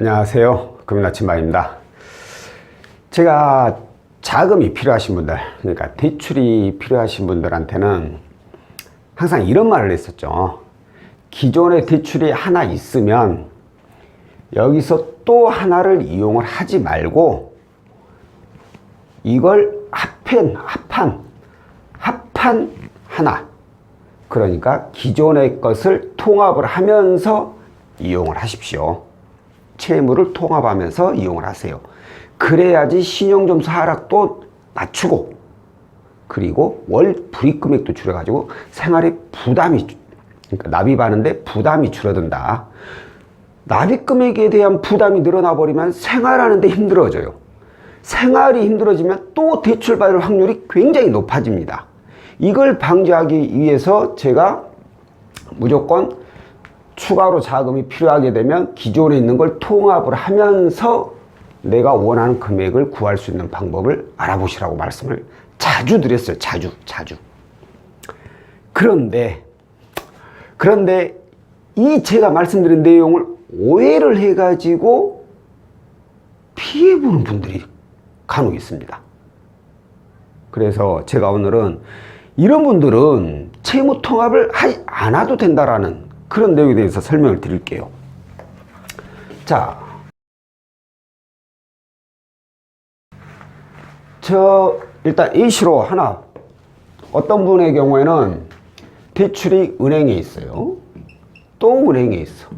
안녕하세요. 금융 아침 마입니다. 제가 자금이 필요하신 분들, 그러니까 대출이 필요하신 분들한테는 항상 이런 말을 했었죠. 기존의 대출이 하나 있으면 여기서 또 하나를 이용을 하지 말고 이걸 합한, 합한, 합한 하나. 그러니까 기존의 것을 통합을 하면서 이용을 하십시오. 채무를 통합하면서 이용을 하세요. 그래야지 신용점수 하락도 낮추고 그리고 월 불이익금액도 줄여가지고 생활의 부담이 그러니까 납입하는데 부담이 줄어든다. 납입 금액에 대한 부담이 늘어나 버리면 생활하는데 힘들어져요. 생활이 힘들어지면 또 대출 받을 확률이 굉장히 높아집니다. 이걸 방지하기 위해서 제가 무조건 추가로 자금이 필요하게 되면 기존에 있는 걸 통합을 하면서 내가 원하는 금액을 구할 수 있는 방법을 알아보시라고 말씀을 자주 드렸어요. 자주, 자주. 그런데, 그런데 이 제가 말씀드린 내용을 오해를 해가지고 피해보는 분들이 간혹 있습니다. 그래서 제가 오늘은 이런 분들은 채무 통합을 하지 않아도 된다라는 그런 내용에 대해서 설명을 드릴게요. 자, 저 일단 A시로 하나 어떤 분의 경우에는 대출이 은행에 있어요. 또 은행에 있어.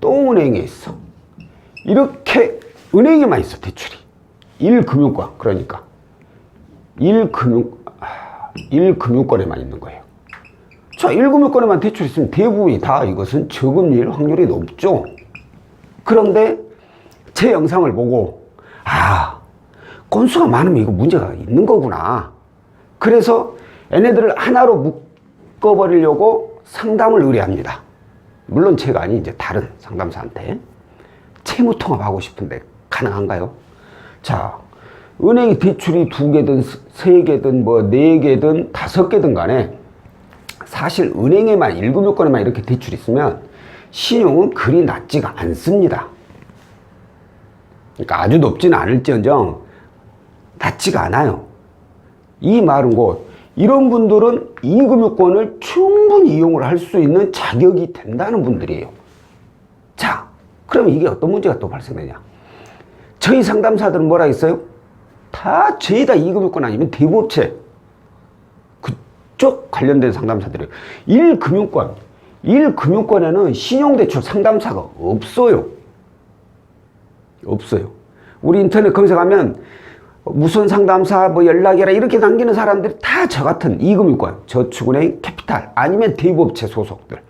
또 은행에 있어. 이렇게 은행에만 있어 대출이. 1금융권 그러니까 1금융 아, 1금융권에만 있는 거예요. 자, 1금융권에만 대출 있으면 대부분이 다 이것은 저금리일 확률이 높죠. 그런데 제 영상을 보고 아, 건수가 많으면 이거 문제가 있는 거구나. 그래서 얘네들을 하나로 묶어버리려고 상담을 의뢰합니다. 물론 제가 아닌 이제 다른 상담사한테 채무 통합하고 싶은데 가능한가요? 자, 은행이 대출이 두 개든 세 개든 뭐 네 개든 다섯 개든 간에 사실 은행에만 1금융권에만 이렇게 대출이 있으면 신용은 그리 낮지가 않습니다. 그러니까 아주 높지는 않을지언정 낮지가 않아요. 이 말은 곧 이런 분들은 2금융권을 충분히 이용을 할 수 있는 자격이 된다는 분들이에요. 자, 그러면 이게 어떤 문제가 또 발생되냐? 저희 상담사들은 뭐라 했어요? 다 죄다 2금융권 아니면 대부업체 그쪽 관련된 상담사들이에요. 1금융권, 1금융권에는 신용대출 상담사가 없어요. 없어요. 우리 인터넷 검색하면 무슨 상담사 뭐 연락해라 이렇게 남기는 사람들이 다 저 같은 2금융권, 저축은행, 캐피탈 아니면 대부업체 소속들.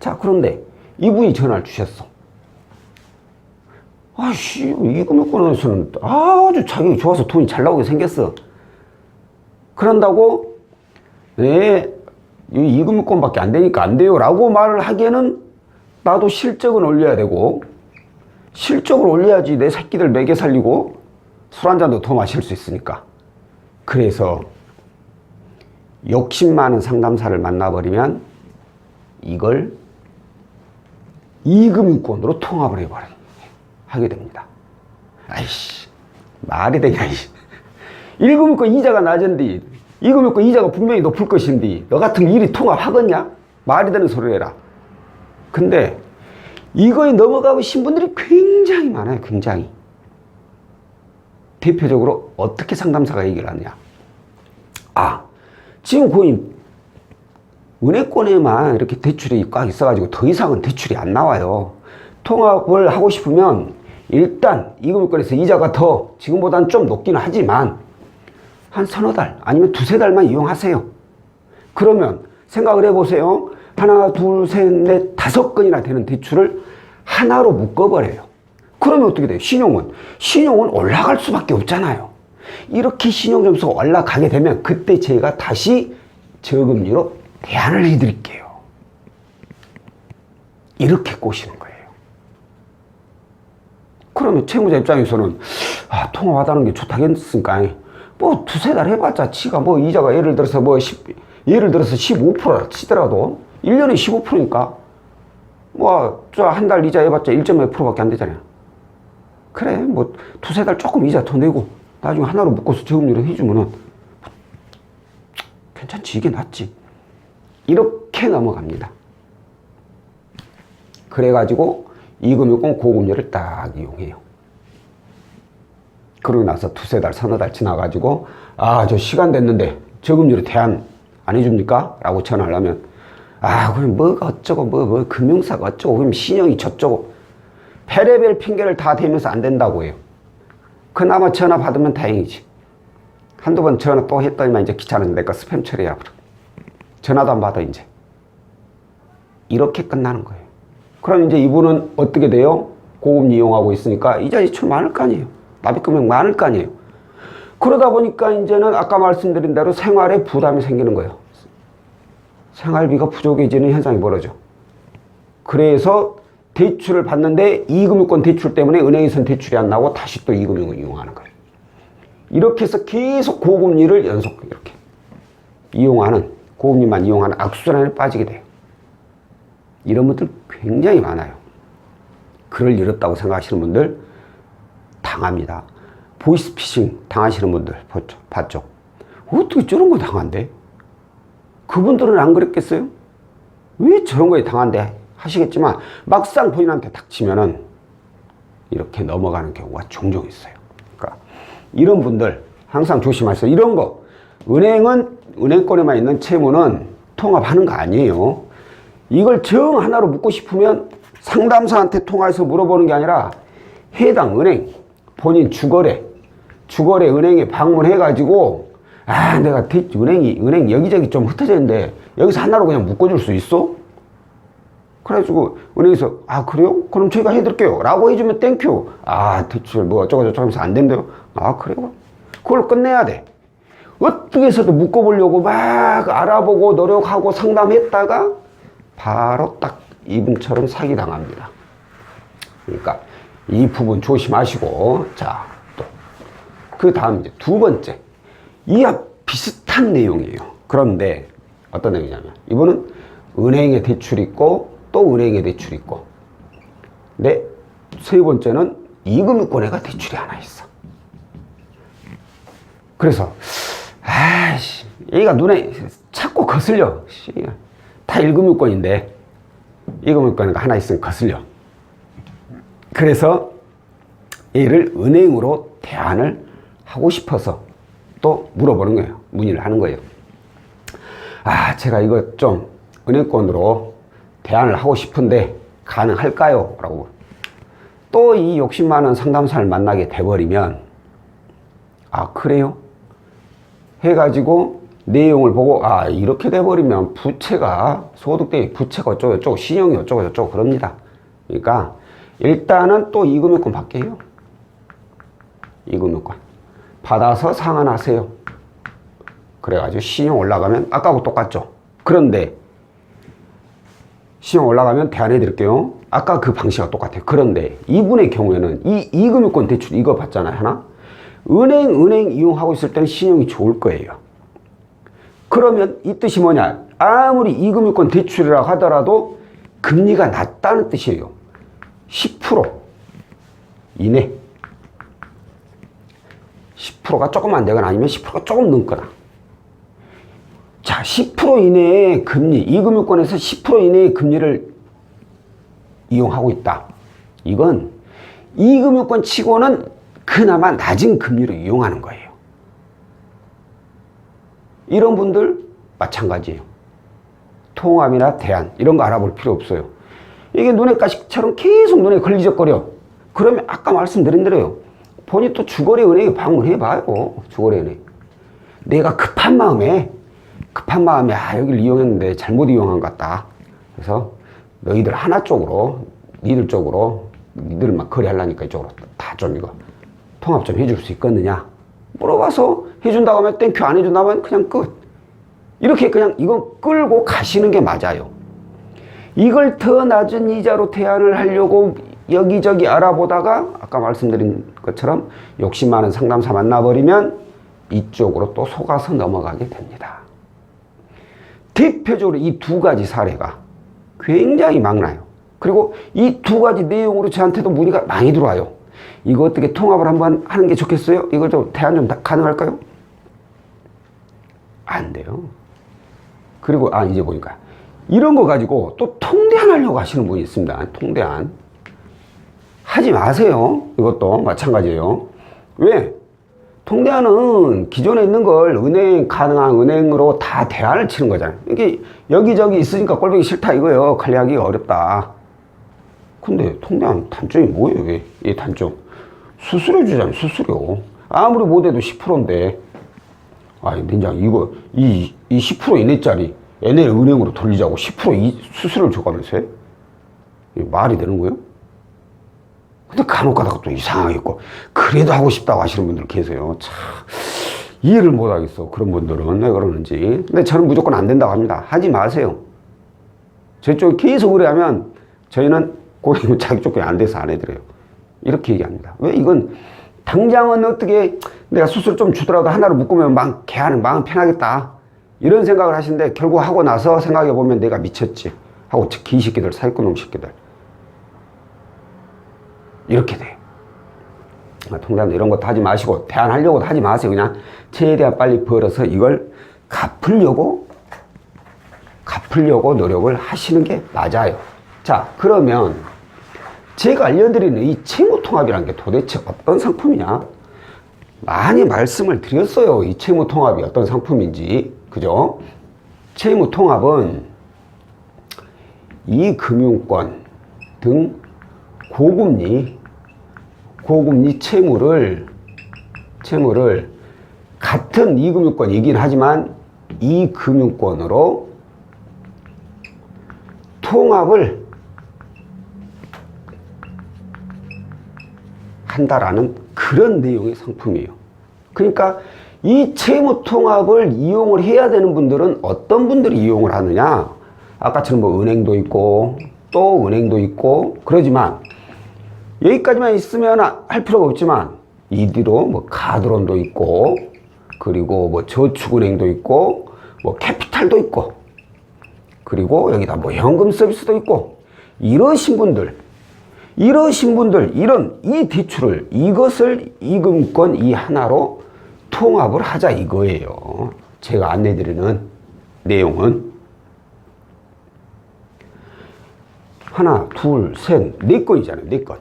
자, 그런데 이분이 전화를 주셨어. 아씨, 이금융권에서는 아주 자격이 좋아서 돈이 잘 나오게 생겼어. 그런다고, 네, 이 이금융권밖에 안 되니까 안 돼요. 라고 말을 하기에는 나도 실적은 올려야 되고, 실적을 올려야지 내 새끼들 먹여 살리고, 술 한 잔도 더 마실 수 있으니까. 그래서, 욕심 많은 상담사를 만나버리면, 이걸 이금융권으로 통합을 해버려요. 하게 됩니다. 아이씨, 말이 되냐, 이 씨. 1금융권 이자가 낮은데, 2금융권 이자가 분명히 높을 것인데, 너 같은 일이 통합하겠냐? 말이 되는 소리를 해라. 근데, 이거에 넘어가신 분들이 굉장히 많아요, 굉장히. 대표적으로 어떻게 상담사가 얘기를 하느냐. 아, 지금 거의 은행권에만 이렇게 대출이 꽉 있어가지고 더 이상은 대출이 안 나와요. 통합을 하고 싶으면 일단 이금융권에서 이자가 더 지금보다는 좀 높기는 하지만 한 서너 달 아니면 두세 달만 이용하세요. 그러면 생각을 해보세요. 하나, 둘, 셋, 넷, 다섯 건이나 되는 대출을 하나로 묶어버려요. 그러면 어떻게 돼요? 신용은? 신용은 올라갈 수밖에 없잖아요. 이렇게 신용점수가 올라가게 되면 그때 제가 다시 저금리로 대안을 해드릴게요. 이렇게 꼬시는 거예요. 그러면 채무자 입장에서는 아, 통화하다는 게 좋다겠으니까 뭐 두세 달 해봤자 치가 뭐 이자가 예를 들어서 뭐 10, 예를 들어서 15%라 치더라도 1년에 15%니까 뭐, 저한달 이자 해봤자 1.5%밖에 안 되잖아요. 그래, 뭐, 두세 달 조금 이자 더 내고, 나중에 하나로 묶어서 저금리를 해주면은, 괜찮지, 이게 낫지. 이렇게 넘어갑니다. 그래가지고, 이금융권 고금리를 딱 이용해요. 그러고 나서 두세 달, 서너 달 지나가지고, 아, 저 시간 됐는데, 저금리로 대안 안 해줍니까? 라고 전화를 하면, 아, 그럼 뭐가 어쩌고, 뭐, 뭐, 금융사가 어쩌고, 그럼 신용이 저쩌고, 별의별 핑계를 다 대면서 안 된다고 해요. 그나마 전화 받으면 다행이지. 한두 번 전화 또 했더니만 이제 귀찮은데 내가 스팸 처리해야 그래. 전화도 안 받아, 이제. 이렇게 끝나는 거예요. 그럼 이제 이분은 어떻게 돼요? 고금리 이용하고 있으니까 이자 지출 많을 거 아니에요. 납입 금액 많을 거 아니에요. 그러다 보니까 이제는 아까 말씀드린 대로 생활에 부담이 생기는 거예요. 생활비가 부족해지는 현상이 벌어져. 그래서 대출을 받는데 이금융권 대출 때문에 은행에선 대출이 안 나오고 다시 또 이금융을 이용하는 거예요. 이렇게 해서 계속 고금리를 연속 이렇게 이용하는 고금리만 이용하는 악순환에 빠지게 돼요. 이런 분들 굉장히 많아요. 글을 잃었다고 생각하시는 분들 당합니다. 보이스피싱 당하시는 분들 봤죠? 어떻게 저런 거 당한대? 그분들은 안 그랬겠어요? 왜 저런 거에 당한대? 하시겠지만 막상 본인한테 닥치면은 이렇게 넘어가는 경우가 종종 있어요. 그러니까 이런 분들 항상 조심하세요. 이런 거 은행은 은행권에만 있는 채무는 통합하는 거 아니에요. 이걸 정 하나로 묻고 싶으면 상담사한테 통화해서 물어보는 게 아니라 해당 은행 본인 주거래 주거래 은행에 방문해 가지고 아 내가 대- 은행이 은행 여기저기 좀 흩어져 있는데 여기서 하나로 그냥 묶어줄 수 있어? 그래가지고 은행에서 아 그래요? 그럼 저희가 해드릴게요 라고 해주면 땡큐 아 대출 뭐 어쩌고 저쩌고 하면서 안 된대요 아 그래요? 그걸 끝내야 돼 어떻게 해서도 묶어보려고 막 알아보고 노력하고 상담했다가 바로 딱 이분처럼 사기당합니다 그러니까 이 부분 조심하시고 자 또. 그 다음 이제 두 번째. 이와 비슷한 내용이에요. 그런데 어떤 내용이냐면 이분은 은행에 대출 있고 또 은행에 대출 있고. 근데 세 번째는 이금융권에가 대출이 하나 있어. 그래서 아이씨 얘가 눈에 자꾸 거슬려. 씨, 다 1금융권인데 이금융권에가 하나 있으면 거슬려 그래서 얘를 은행으로 대안을 하고 싶어서 또 물어보는 거예요 문의를 하는 거예요 아 제가 이거 좀 은행권으로 대안을 하고 싶은데 가능할까요? 라고 또 이 욕심 많은 상담사를 만나게 돼버리면 아 그래요? 해가지고 내용을 보고 아 이렇게 돼버리면 부채가 소득 대비 부채가 어쩌고 저쩌고 신용이 어쩌고 저쩌고 그럽니다 그러니까 일단은 또 이금융권 받게 해요 이금융권 받아서 상환하세요 그래가지고 신용 올라가면 아까하고 똑같죠 그런데 신용 올라가면 대안해 드릴게요. 아까 그 방식과 똑같아요. 그런데 이분의 경우에는 이 이금융권 대출 이거 받잖아요. 하나. 은행, 은행 이용하고 있을 때는 신용이 좋을 거예요. 그러면 이 뜻이 뭐냐? 아무리 이금융권 대출이라 하더라도 금리가 낮다는 뜻이에요. 10% 이내. 10%가 조금 안 되거나 아니면 10%가 조금 넘거나. 자, 10% 이내의 금리, 이 금융권에서 10% 이내의 금리를 이용하고 있다. 이건 이 금융권 치고는 그나마 낮은 금리로 이용하는 거예요. 이런 분들 마찬가지예요. 통합이나 대안 이런 거 알아볼 필요 없어요. 이게 눈에 가시처럼 계속 눈에 걸리적거려. 그러면 아까 말씀드린 대로요. 본인 또 주거래 은행에 방문해 봐요. 주거래 은행. 내가 급한 마음에 급한 마음에 아 여기를 이용했는데 잘못 이용한 것 같다. 그래서 너희들 하나 쪽으로 니들 쪽으로 니들만 거래하려니까 이쪽으로 다 좀 이거 통합 좀 해줄 수 있겠느냐 물어봐서 해준다고 하면 땡큐 안 해준다고 하면 그냥 끝 이렇게 그냥 이건 끌고 가시는 게 맞아요 이걸 더 낮은 이자로 대안을 하려고 여기저기 알아보다가 아까 말씀드린 것처럼 욕심 많은 상담사 만나버리면 이쪽으로 또 속아서 넘어가게 됩니다 대표적으로 이 두 가지 사례가 굉장히 많나요. 그리고 이 두 가지 내용으로 저한테도 문의가 많이 들어와요. 이거 어떻게 통합을 한번 하는 게 좋겠어요? 이거 좀 대안 좀 다- 가능할까요? 안 돼요. 그리고 아 이제 보니까 이런 거 가지고 또 통대안 하려고 하시는 분이 있습니다. 통대안 하지 마세요. 이것도 마찬가지예요. 왜? 통대안은 기존에 있는 걸 은행 가능한 은행으로 다 대안을 치는 거잖아요. 이게 여기저기 있으니까 꼴보기 싫다 이거예요. 관리하기가 어렵다. 근데 통대안 단점이 뭐예요? 이게 이 단점 수수료 주잖아요. 수수료 아무리 못해도 10%인데 아니 민장 이거 이, 이 10% 이내짜리 얘네 은행으로 돌리자고 10%이 수수료를 줘가면서 해? 말이 되는 거예요? 근데 간혹 가다가 또 이상하게 있고. 그래도 하고 싶다고 하시는 분들 계세요. 참 이해를 못 하겠어 그런 분들은. 왜 그러는지. 근데 저는 무조건 안 된다고 합니다. 하지 마세요. 제 쪽에 계속 의뢰하면 저희는 고객님 자기 조건이 안 돼서 안 해드려요. 이렇게 얘기합니다. 왜 이건 당장은 어떻게 내가 수술 좀 주더라도 하나로 묶으면 막 개하는 마음 편하겠다 이런 생각을 하시는데 결국 하고 나서 생각해 보면 내가 미쳤지 하고 특히 이 새끼들 사기꾼 놈 새끼들 이렇게 돼. 아, 통장 이런 것도 하지 마시고 대안하려고도 하지 마세요. 그냥 최대한 빨리 벌어서 이걸 갚으려고 갚으려고 노력을 하시는 게 맞아요. 자, 그러면 제가 알려드리는 이 채무통합이라는 게 도대체 어떤 상품이냐? 많이 말씀을 드렸어요. 이 채무통합이 어떤 상품인지. 그죠? 채무 통합은 이 금융권 등 고금리 고금리 채무를 채무를 같은 이 금융권이긴 하지만 이 금융권으로 통합을 한다라는 그런 내용의 상품이에요. 그러니까 이 채무 통합을 이용을 해야 되는 분들은 어떤 분들이 이용을 하느냐? 아까처럼 뭐 은행도 있고 또 은행도 있고 그러지만 여기까지만 있으면 할 필요가 없지만 이 뒤로 뭐 카드론도 있고 그리고 뭐 저축은행도 있고 뭐 캐피탈도 있고 그리고 여기다 뭐 현금 서비스도 있고 이러신 분들 이러신 분들 이런 이 대출을 이것을 이금권 이 하나로 통합을 하자 이거예요. 제가 안내드리는 내용은 하나, 둘, 셋, 네 건이잖아요. 네 건.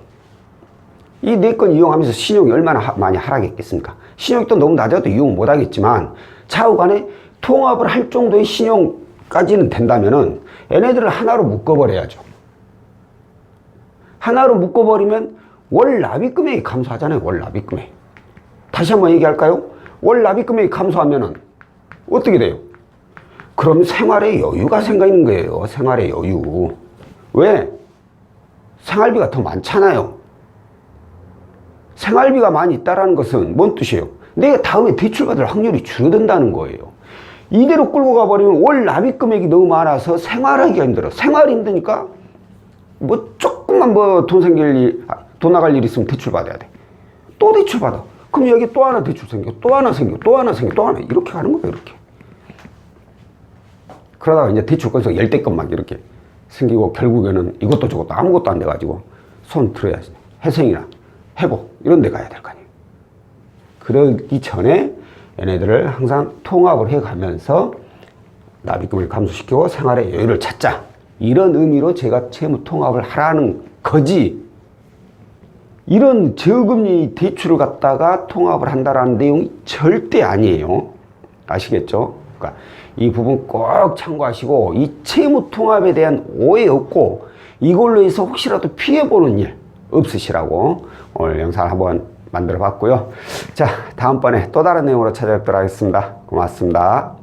이 네 건 이용하면서 신용이 얼마나 하- 많이 하락했겠습니까? 신용이 또 너무 낮아도 이용 못 하겠지만 차후간에 통합을 할 정도의 신용까지는 된다면은 얘네들을 하나로 묶어버려야죠. 하나로 묶어버리면 월 납입 금액이 감소하잖아요. 월 납입 금액. 다시 한번 얘기할까요? 월 납입 금액이 감소하면은 어떻게 돼요? 그럼 생활에 여유가 생기는 거예요. 생활의 여유. 왜? 생활비가 더 많잖아요. 생활비가 많이 있다라는 것은 뭔 뜻이에요? 내가 다음에 대출받을 확률이 줄어든다는 거예요. 이대로 끌고 가버리면 월 납입 금액이 너무 많아서 생활하기가 힘들어. 생활이 힘드니까 뭐 조금만 뭐 돈 생길 일, 아, 돈 나갈 일 있으면 대출 받아야 돼. 또 대출 받아. 그럼 여기 또 하나 대출 생겨, 또 하나 생겨, 또 하나 생겨, 또 하나 이렇게 가는 거예요, 이렇게. 그러다가 이제 대출 건수가 열대 건만 이렇게 생기고 결국에는 이것도 저것도 아무것도 안 돼가지고 손 들어야지. 회생이나 회복 이런 데 가야 될 거 아니에요. 그러기 전에 얘네들을 항상 통합을 해 가면서 납입금을 감소시키고 생활의 여유를 찾자. 이런 의미로 제가 채무 통합을 하라는 거지. 이런 저금리 대출을 갖다가 통합을 한다라는 내용이 절대 아니에요. 아시겠죠? 그러니까 이 부분 꼭 참고하시고 이 채무 통합에 대한 오해 없고 이걸로 해서 혹시라도 피해 보는 일 없으시라고 오늘 영상을 한번 만들어 봤고요. 자, 다음번에 또 다른 내용으로 찾아뵙도록 하겠습니다. 고맙습니다.